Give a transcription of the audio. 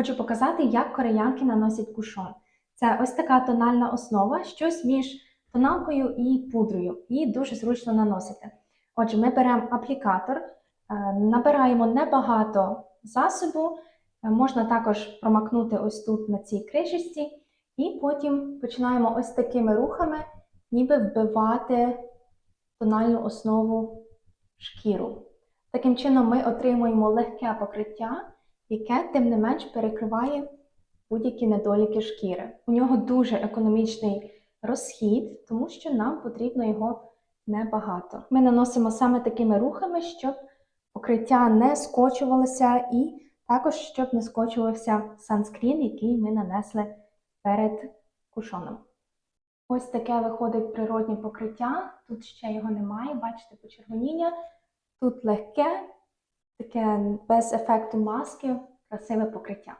Хочу показати, як кореянки наносять кушон. Це ось така тональна основа, щось між тоналкою і пудрою. Її дуже зручно наносити. Отже, ми беремо аплікатор, е, набираємо небагато засобу, е, можна також промакнути ось тут на цій кришечці, і потім починаємо ось такими рухами, ніби вбивати тональну основу шкіру. Таким чином ми отримуємо легке покриття, яке, тим не менш, перекриває будь-які недоліки шкіри. У нього дуже економічний розхід, тому що нам потрібно його небагато. Ми наносимо саме такими рухами, щоб покриття не скочувалося, і також щоб не скочувався санскрін, який ми нанесли перед кушоном. Ось таке виходить природнє покриття. Тут ще його немає, бачите, почервоніння. Тут легке, таке без ефекту маски, красиве покриття.